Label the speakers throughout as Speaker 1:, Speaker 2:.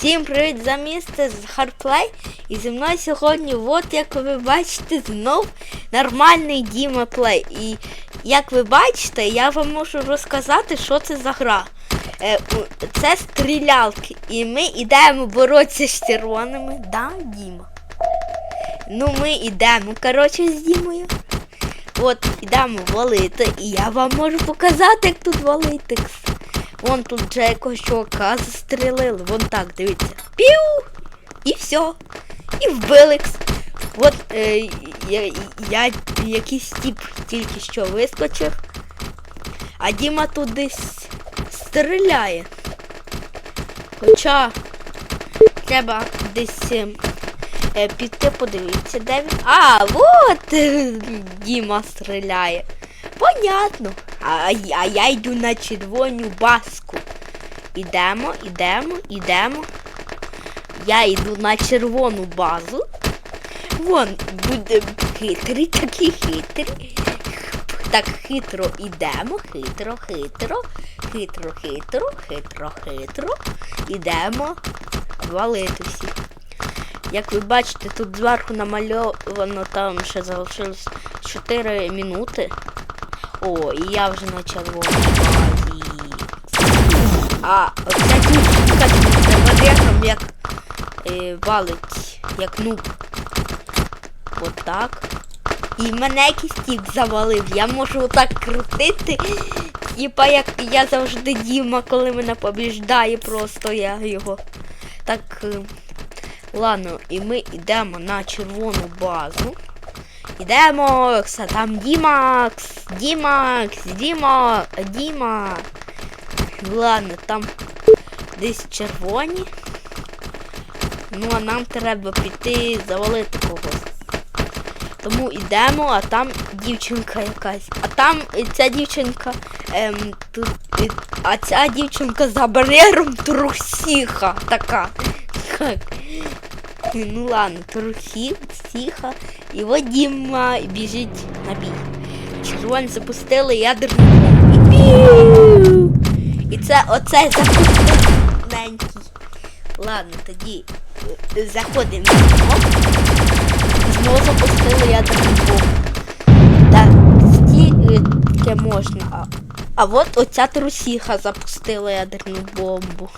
Speaker 1: Всім привіт за місце з Hardplay. І зі мною сьогодні, от як ви бачите, знов нормальний Діма Плей. І як ви бачите, я вам можу розказати, що це за гра. Е, це стрілялки. І ми йдемо боротися з червоними. Да, Діма? Ну, ми йдемо, коротше, з Дімою. От, йдемо валити, і я вам можу показати, як тут валити. Вон тут вже якогось чувака застрелили. Вон так, дивіться. Піу! І все. І вбиликс. От е, я, я якийсь тип тільки що вискочив. А Діма тут десь стріляє. Хоча треба десь е, е, піти подивитися, де він. А, от е, Діма стріляє. Понятно. А, а я йду на червону баску. Ідемо, ідемо, ідемо. Я йду на червону базу. Вон буде хитрий, такий хитрий. Так хитро ідемо, хитро, хитро, хитро, хитро, хитро, хитро. Ідемо валити всіх. Як ви бачите, тут зверху намальовано там ще залишилось 4 минути. О, і я вже на червоній. А дівчинка з варіантом як е, валить, як нуб. Отак. І мене якийсь тіп завалив. Я можу отак крутити. Типа як я завжди Діма, коли мене побіждає, просто я його так. е, Ладно, і ми йдемо на червону базу. Ідемо, а там Дімакс, Дімакс, Діма, Діма. Ладно, там десь червоні. Ну, а нам треба піти завалити когось. Тому йдемо, а там дівчинка якась. А там ця дівчинка. Ем, тут, а ця дівчинка за бар'єром трусіха така. Так. Ну ладно, трухи, тихо. І от Діма біжить на бій. Червоні запустили ядерну бомбу. І це оце маленький. Ладно, тоді е, заходимо. Знову запустили ядерну бомбу. Так, стільки можна. А, а от оця трусіха запустила ядерну бомбу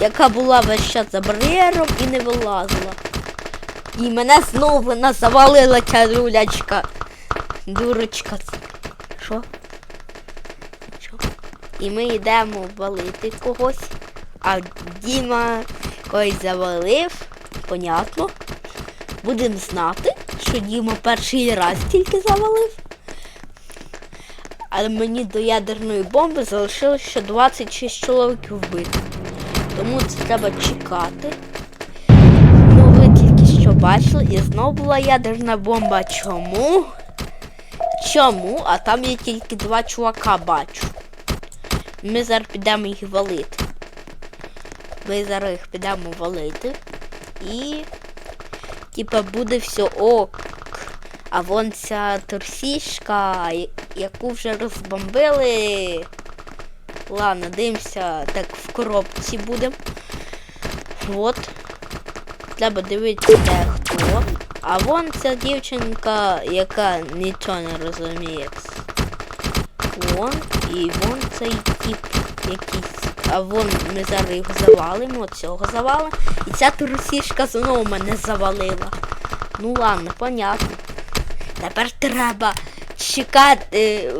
Speaker 1: яка була весь час за бар'єром і не вилазила. І мене знову вона ця рулячка. Дурочка. Що? Що? І ми йдемо валити когось. А Діма когось завалив. Понятно. Будемо знати, що Діма перший раз тільки завалив. Але мені до ядерної бомби залишилось ще 26 чоловіків вбити. Тому це треба чекати. Бачили, і знову була ядерна бомба. Чому? Чому? А там я тільки два чувака бачу. Ми зараз підемо їх валити. Ми зараз їх підемо валити. І. Типа буде все ок. А вон ця торсішка, яку вже розбомбили. Ладно, дивимося, так в коробці будемо. От. Треба дивитися, хто. А вон ця дівчинка, яка нічого не розуміє. Вон, і вон цей тип якийсь. А вон ми зараз його завалимо, цього завалимо. І ця трусішка знову мене завалила. Ну ладно, понятно. Тепер треба чекати,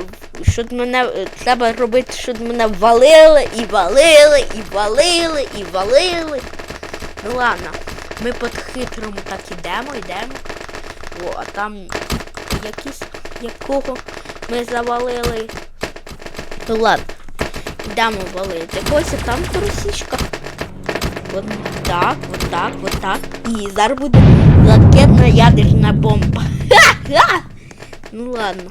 Speaker 1: щоб мене треба робити, щоб мене валили і валили, і валили, і валили. Ну ладно, ми по хитрому так ідемо, йдемо. О, а там якийсь, якого ми завалили. Ну ладно, йдемо валити. Ось там трусічка. От так, от так, от так. І зараз буде ракетна ядерна бомба. Ха-ха! Ну ладно.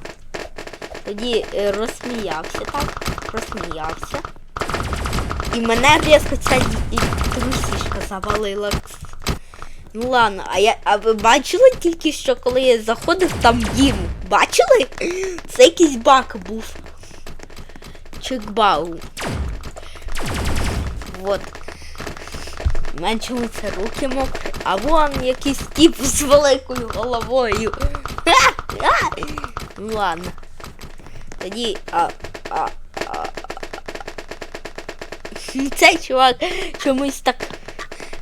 Speaker 1: Тоді е, розсміявся так, розсміявся. І мене різко ця трусішка завалила. Ну ладно, а я. А ви бачили тільки що, коли я заходив там дім? Бачили? Це якийсь баг був. Чекбау. Вот. Меншуються руки мокрі, а вон якийсь тіп з великою головою. Ну ладно. Тоді, а, а, а, цей чувак чомусь так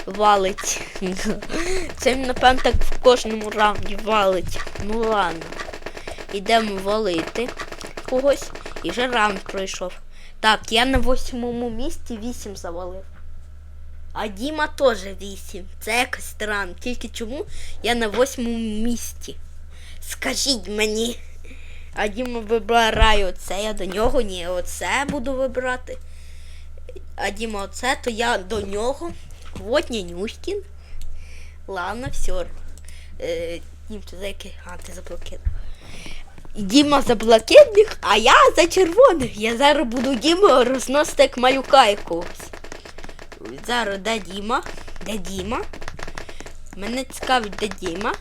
Speaker 1: валить. Це він, напевно, так в кожному раунді валить. Ну ладно. Ідемо валити когось. І вже раунд пройшов. Так, я на восьмому місці вісім завалив. А Діма теж вісім. Це якось странно. Тільки чому я на восьмому місці? Скажіть мені. А Діма вибирає оце, я до нього, ні, оце буду вибирати. А Діма оце, то я до нього. Вот Нянюшкін. Ладно, все. Е, Дім, ти за який? А, ти за блакитних. Діма за блакитних, а я за червоних. Я зараз буду Діму розносити як малюка якогось. Зараз де Діма? Де Діма? Мене цікавить, де Діма.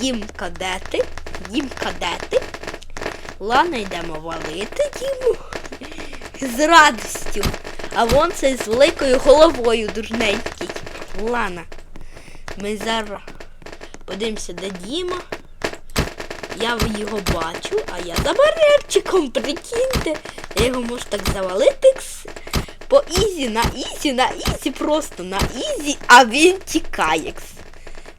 Speaker 1: Дімка, де ти? Дімка, де ти? Ладно, йдемо валити Діму. З радістю. А вон цей з великою головою дурненький. Ладно. Ми зараз подивимося, де Діма. Я його бачу, а я за барерчиком, прикиньте. Я його можу так завалити по ізі, на ізі, на ізі, просто на ізі, а він тікає.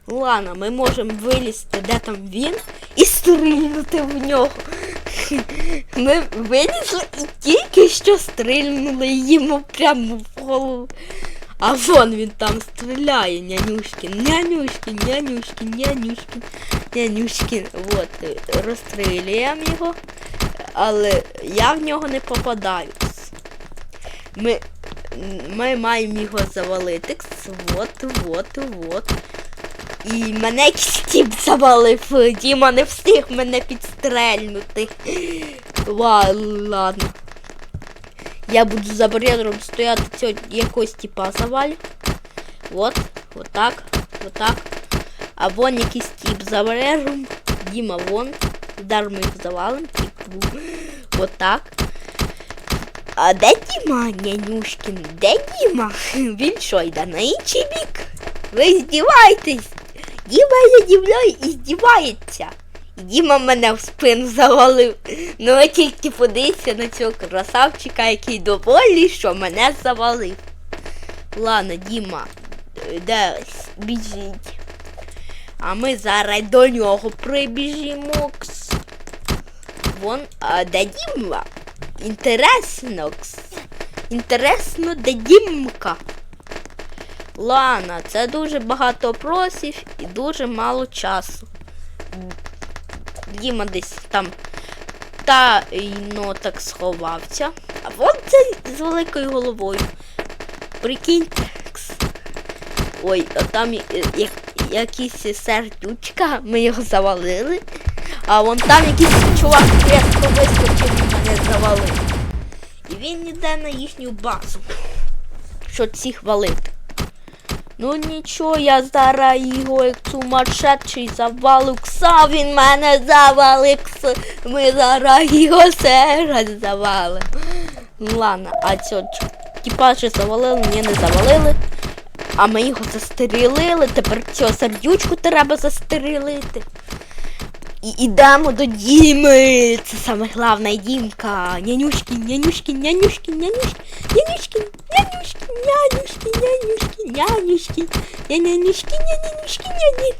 Speaker 1: Ладно, ми можемо вилізти, де там він, і стрільнути в нього. Ми вилізли і тільки що стрільнули йому прямо в голову. А вон він там стріляє, нянюшкін, нянюшкін, нянюшкін, нянюшкін, нянюшкін. От, е, розстрілюємо його, але я в нього не попадаю. Ми, ми маємо його завалити. От, от, от. І мене якийсь тіп завалив. Діма не встиг мене підстрельнути. Ла- Ладно. Я буду за бар'єром стояти цього якогось типа завалю. Вот, вот так, вот так. А вон якийсь тип за бар'єром. Діма вон. Удар ми їх завалим. Тип був. Вот так. А де Діма, нянюшкін? Де Діма? Він що, йде на інший бік? Ви здіваєтесь? Діма я дівляю і здівається. Діма мене в спину завалив. Ну а тільки подивіться на цього красавчика, який доволі, що мене завалив. Ладно, Діма, десь біжіть. А ми зараз до нього прибіжимо. Вон, а де Діма? Інтересно. Інтересно, де Дімка. Ладно, це дуже багато просів і дуже мало часу. Діма десь там тайно так сховався. А вон цей з великою головою. Прикиньте. Ой, а там я- я- якісь сердючка, ми його завалили. А вон там якийсь чувак різко вискочив і мене завалив. І він йде на їхню базу. Що цих валити. Ну нічого, я зараз його як сумасшедший завалив кса, він мене завалив. Ми зараз його все раз завалимо. Ну ладно, а цього тіпа ще завалили, мені не завалили. А ми його застрілили, тепер цього сердючку треба застрілити. І ідемо до Діми. Це саме головна Дімка. Нянюшкін, нянюшкін, нянюшкін, нянюшкін, нянюшкін, нянюшкін, нянюшкін, нянюшкін, нянюшкін, нянюшкін, нянюшкін, нянюшкін.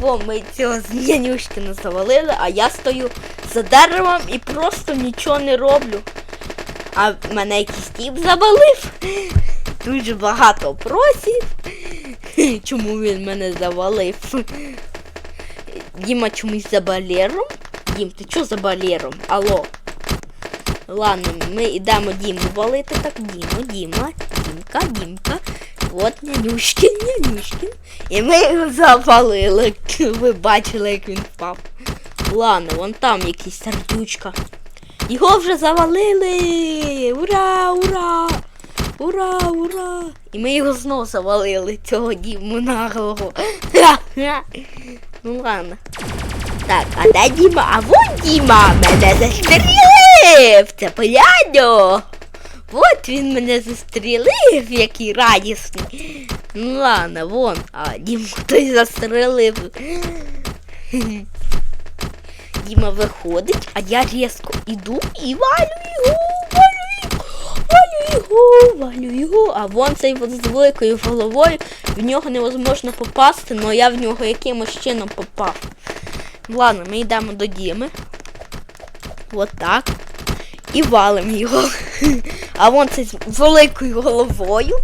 Speaker 1: Во, ми цього з нянюшкіна завалили, а я стою за деревом і просто нічого не роблю. А мене якийсь тіп завалив. Дуже багато просів. Чому він мене завалив? Діма чомусь за балером. Дім, ти чо за? Алло. Ладно, ми йдемо Діму валити. Так, Діму, Діма, Дімка, Дімка. От нянюшкін, нянюшкін. І ми його завалили. Ви бачили, як він впав. Ладно, вон там якийсь сердючка. Його вже завалили! Ура, ура! Ура, ура! І ми його знову завалили, цього Діму наглого. Ну ладно. Так, а де Діма? А вон Діма мене застрілив! Це поляно! от він мене застрілив, який радісний. Ну ладно, вон, а Діму хтось застрелив. Діма виходить, а я різко іду і валю його, його, валю його. А вон цей от з великою головою, в нього невозможно попасти, але я в нього якимось чином попав. Ладно, ми йдемо до Діми. От так. І валим його. А вон цей з великою головою.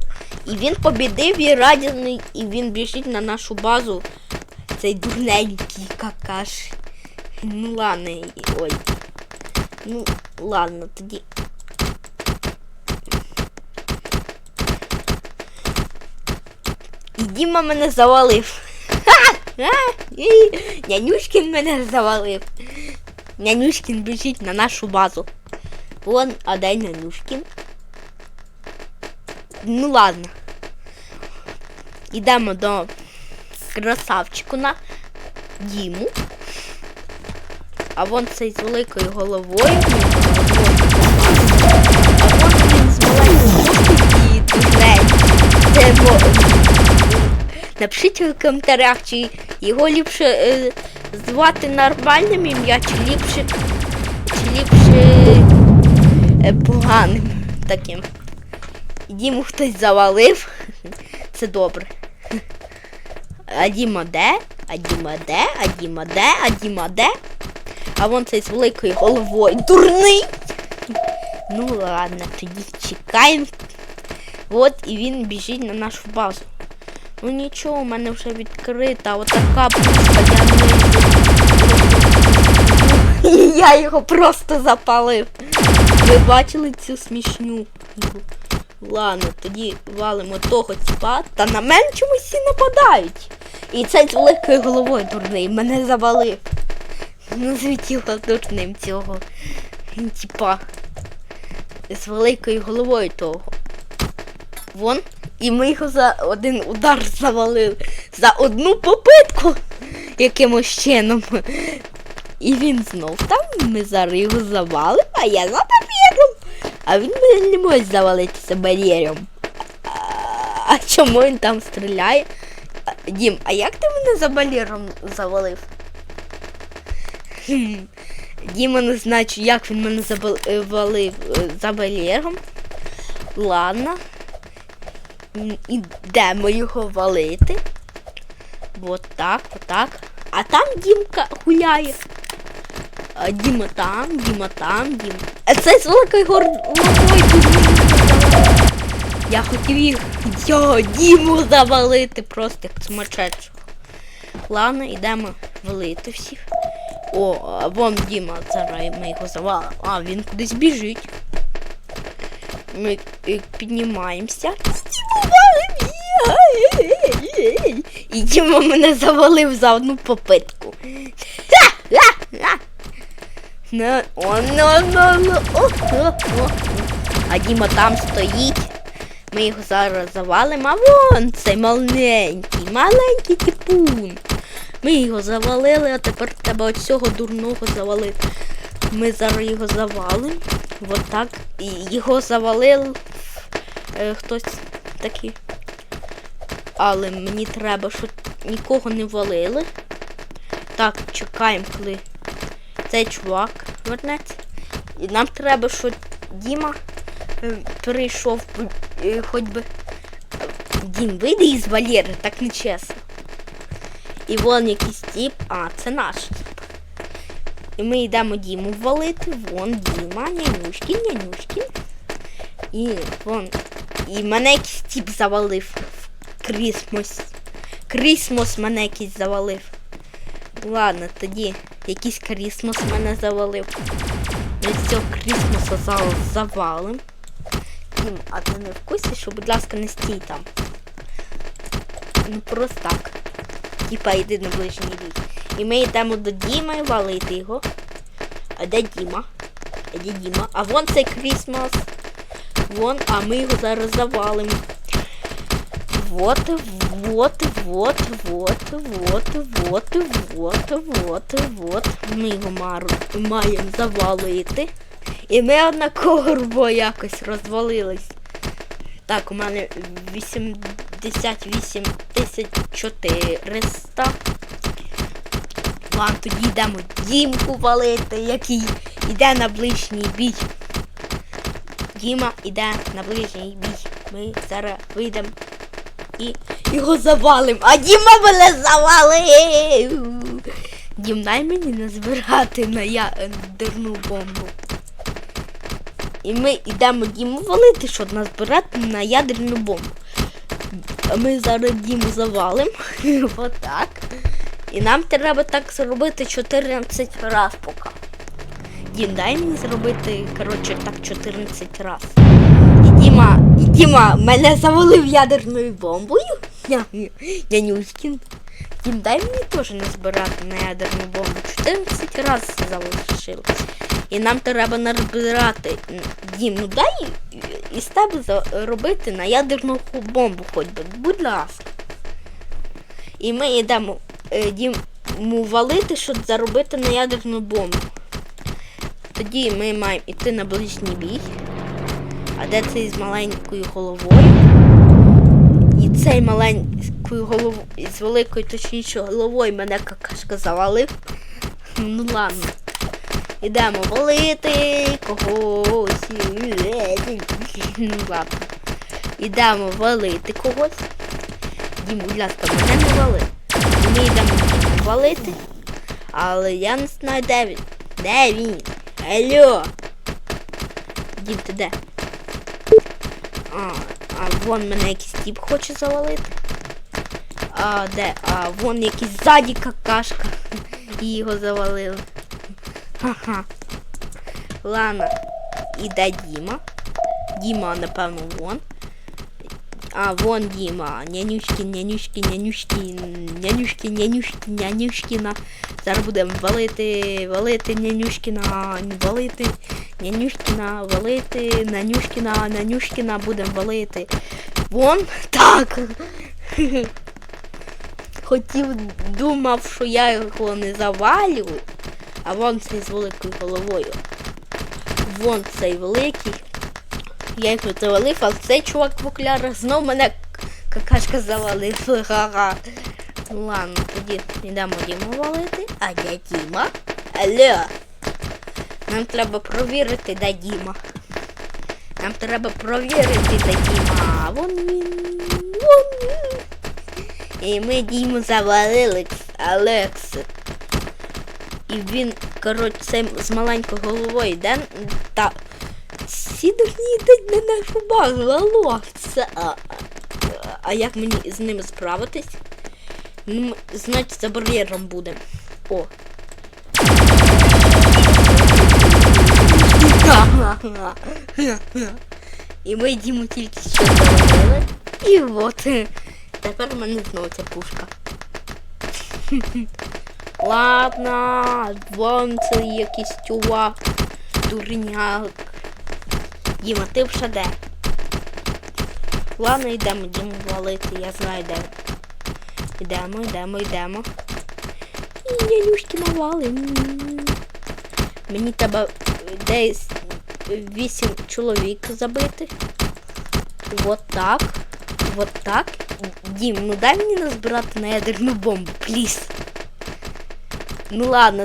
Speaker 1: І він побідив і радісний, і він біжить на нашу базу. Цей дурненький какаш. Ну ладно, ой. Ну, ладно, тоді. Діма мене завалив. Нянюшкін мене завалив. Нянюшкін біжить на нашу базу. Вон, а де Нянюшкін? Ну ладно. Ідемо до красавчику на Діму. А вон цей з великою головою. А вон він з маленькою і дурненький. Це Напишіть у коментарях, чи його ліпше е, звати нормальним ім'я, чи ліпше, чи ліпше е, поганим таким. Діму хтось завалив. Це добре. А Діма де? А Діма де? А Діма де? А Діма де? А вон цей з великою головою. Дурний! Ну ладно, тоді чекаємо. От і він біжить на нашу базу. Ну нічого, у мене вже відкрита отака пушка, я не Я його просто запалив. Ви бачили цю смішню? Ладно, тоді валимо того тіпа, та на мене чомусь всі нападають. І цей з великою головою дурний мене завалив. Назвіть його дурним цього. Тіпа. З великою головою того. Вон. І ми його за один удар завалили. За одну попитку якимось чином. І він знов там, ми зараз його завалимо, а я за бар'єром. А він не може завалитися бар'єром. А, чому він там стріляє? Дім, а як ти мене за бар'єром завалив? Хм. Діма не знає, як він мене завалив е, за бар'єром. Ладно. Ідемо його валити. Вот так, так. А там Дімка гуляє. Діма там, Діма там, Діма. А це з великою головою. Я хотів їх йо, Діму завалити просто як сумасшедшого. Ладно, йдемо валити всіх. О, вон Діма, зараз ми його завалимо. А, він кудись біжить. Ми е, піднімаємося. І Діма мене завалив за одну попитку. А Діма там стоїть. Ми його зараз завалимо, а вон цей маленький, маленький типун. Ми його завалили, а тепер треба от цього дурного завалити. Ми зараз його завалимо. Вот так. І його завалив хтось такий. Але мені треба, щоб нікого не валили. Так, чекаємо, коли цей чувак вернеться. І нам треба, щоб Діма е, перейшов е, хоч би. Дім, вийди із Валєри, так нечесно. І вон якийсь тип. А, це наш тип. І ми йдемо Діму валити. Вон Діма, нянюшкін, нянюшкін. І вон. І мене якийсь тип завалив Крісмос. Крісмос мене якийсь завалив. Ладно, тоді якийсь Крісмос мене завалив. Ми цього Крісмоса завалим. Дім, а ти не в курсі, що, будь ласка, не стій там. Ну просто так. Типа йди на ближній бій. І ми йдемо до Діми валити його. А де Діма? А де Діма? А вон цей Крісмас. Вон, а ми його зараз завалимо. Вот, вот, вот, вот, вот, вот, вот, вот, вот. Ми його маємо завалити. І ми однаково якось розвалились. Так, у мене 88 тисяч 400. Ладно, тоді йдемо Дімку валити, який йде на ближній бій. Діма йде на ближній бій. Ми зараз вийдемо і його завалим. А Діма мене завалив. Дім, дай мені назбирати на ядерну бомбу. І ми йдемо Діму валити, щоб назбирати на ядерну бомбу. А Ми зараз Діму завалим. Отак. І нам треба так зробити 14 разів поки. Дім, дай мені зробити, коротше, так 14 разів. Діма, мене завалив ядерною бомбою. Нюськін. Дім, дай мені теж не збирати на ядерну бомбу. 14 разів залишилось. І нам треба назбирати. Дім, ну дай із тебе заробити на ядерну бомбу хоч би. Будь ласка. І ми йдемо е, Діму валити, щоб заробити на ядерну бомбу. Тоді ми маємо йти на ближній бій. А де цей з маленькою головою? І цей маленькою головою, з великою точніше головою мене какашка завалив. Ну ладно. Ідемо валити когось. Ну ладно. Ідемо валити когось. Дім, будь ласка, мене не вали. Ми йдемо валити. Але я не знаю, де він. Де він? Алло. Дім, ти де? А, а вон мене якийсь тип хоче завалити. А де? А вон якийсь ззаді какашка. І його завалили. Ха-ха. Ладно. Іде Діма. Діма, напевно, вон. А, вон Діма. Нянюшкін, нянюшкін, нянюшкін, нянюшкін, нянюшкін, нянюшкіна. Зараз будемо валити, валити нянюшкіна, валити нянюшкіна, валити, нянюшкіна, нянюшкіна, будемо валити. Вон так. Хотів, думав, що я його не завалю, а вон цей з великою головою. Вон цей великий. Я його завалив, а цей чувак в знов мене какашка завалив. Ха-ха. Ладно, тоді йдемо Діму валити. А де Діма? Алло. Нам треба провірити, де Діма. Нам треба провірити, де Діма. Вон він. Вон він. І ми Діму завалили, Алекс. І він, коротше, з маленькою головою йде та всі дурні йдуть на нашу базу, алло. Це, а, а, як мені з ними справитись? Ну, значить, за бар'єром буде. О. І ми Діму тільки що завалили. І от. Тепер в мене знову ця пушка. Ладно, вон це якийсь чувак, дурняк. Діма, ти вже де? Ладно, йдемо Діму валити, я знаю де. Йдемо, йдемо, йдемо. І нянюшки навалим. Мені треба десь вісім чоловік забити. Вот так. Вот так. Дім, ну дай мені назбирати на ядерну бомбу, пліс. Ну ладно,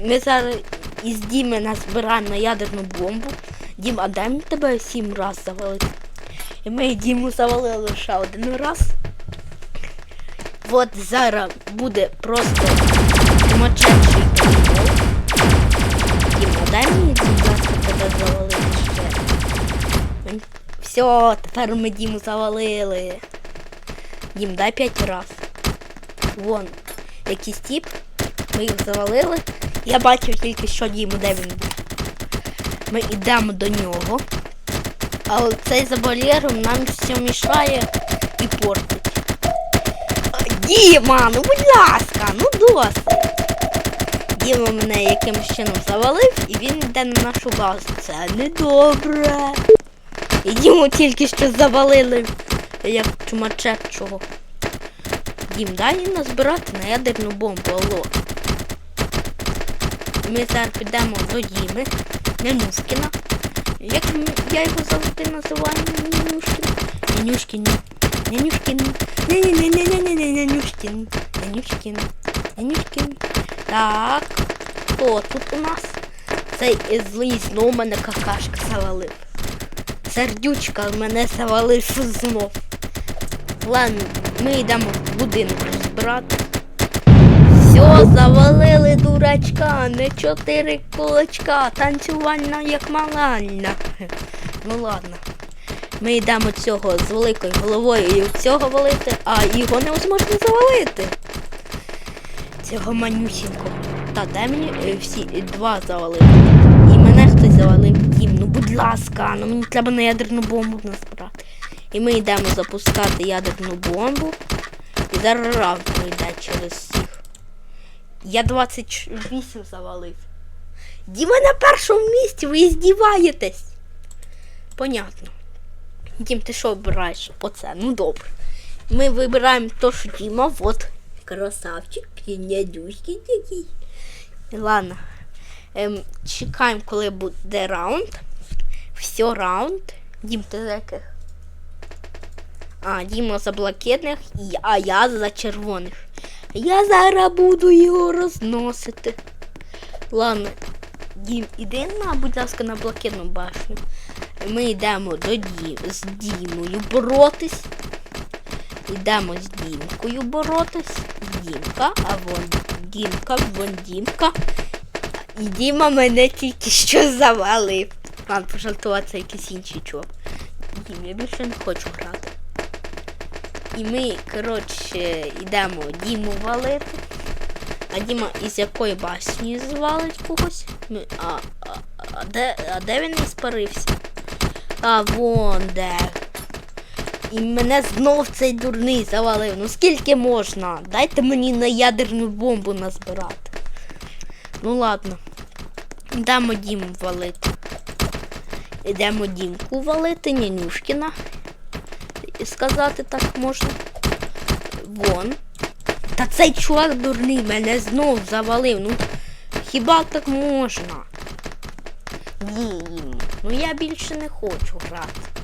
Speaker 1: ми зараз із Діми назбираємо на ядерну бомбу. Дім, а дай мені тебе сім раз завалити. І ми Діму завалили лише один раз. От зараз буде просто прикол. Дім, дай мені, ласка, тебе завалити ще. Все, тепер ми Діму завалили. Дім, дай п'ять раз. Вон, якийсь тип. Ми їх завалили. Я бачив тільки що Діму, де він був. Ми йдемо до нього. Але цей за нам все мішає і портить. А, Діма, ну будь ласка, ну досить. Діма мене якимось чином завалив і він йде на нашу базу. Це недобре. І Діму тільки що завалили, як чумачепчого. Дім, дай назбирати на ядерну бомбу, алло. Ми зараз підемо до Діми. Нянюшкіна. Як я його завжди називаю Нянюшкін. Нянюшкін. Нянюшкін. Ня-ня-ня-ня-ня-ня, Нянюшкін. Нянюшкін. Нянюшкін. Так. Хто тут у нас? Цей злий знов мене какашка завалив. Сердючка мене завалив знов. Ладно, ми йдемо в будинок розбирати. Все, завалили дурачка, не чотири кулачка, танцювальна як малальна. Ну ладно. Ми йдемо цього з великою головою і цього валити, а його невозможно завалити. Цього манюсінького. Та дай мені е, всі два завалили. І мене хтось завалив. Дім, ну будь ласка, ну мені треба на ядерну бомбу назбирати. І ми йдемо запускати ядерну бомбу. І зараз раунд йде через всіх. Я 28 завалив. Діма на першому місці, ви здіваєтесь. Понятно. Дім, ти що обираєш? Оце, ну добре. Ми вибираємо то, що Діма, от. Красавчик, нядюський такий. Ладно. Ем, чекаємо, коли буде раунд. Все, раунд. Дім, ти за яких? А, Діма за блакитних, а я за червоних. Я зараз буду його розносити. Ладно, Дім, іди на, будь ласка, на блакитну башню. Ми йдемо до Дім, з Дімою боротись. Йдемо з Дімкою боротись. Дімка, а вон Дімка, вон Дімка. І Діма мене тільки що завалив. Ладно, пожартувати це якийсь інший чувак. Дім, я більше не хочу грати. І ми, коротше, йдемо Діму валити. А Діма із якої башні звалить когось? Ми, а, а, а, де, а де він не спарився? А вон де. І мене знов цей дурний завалив. Ну скільки можна? Дайте мені на ядерну бомбу назбирати. Ну ладно. Йдемо Діму валити. Йдемо Дімку валити, Нянюшкіна. Сказати так можна. Вон. Та цей чувак дурний мене знов завалив. Ну хіба так можна? Дім. Ну я більше не хочу грати.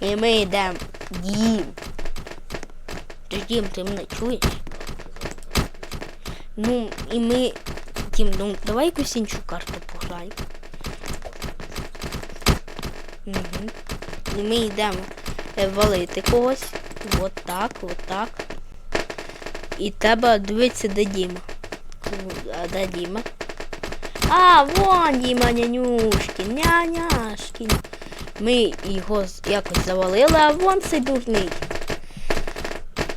Speaker 1: І ми йдемо. Ж, Дім, ти мене чуєш? Ну, і ми. Дім, ну давай якусь карту пограємо. Угу. І ми йдемо е, валити когось. От так, от так. І треба дивитися, де Діма. А Діма? А, вон Діма нянюшкін, няняшкін. Ми його якось завалили, а вон цей дурний.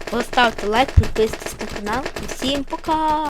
Speaker 1: Поставте лайк, підписуйтесь на канал. І всім пока!